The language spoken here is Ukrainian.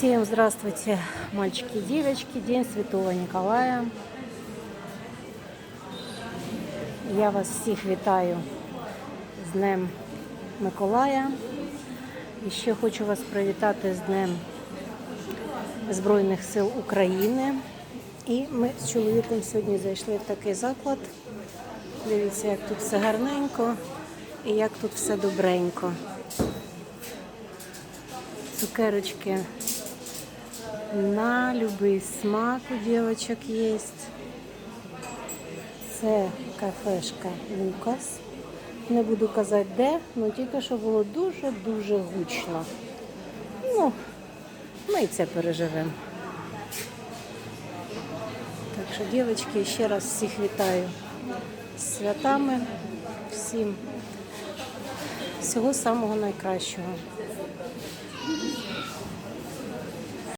Всем здравствуйте, мальчики и девочки. День Святого Николая. Я вас всіх вітаю з Днем Миколая. І ще хочу вас привітати з Днем Збройних сил України. І ми з чоловіком сьогодні зайшли в такий заклад. Дивіться, як тут все гарненько і як тут все добренько. Цукерочки на любий смак у дівчаток є. Це кафешка Лукас. Не буду казати де, але тільки що було дуже-дуже гучно. Ну, ми і це переживемо. Так що, дівчатки, ще раз всіх вітаю з святами. Всім всього самого найкращого.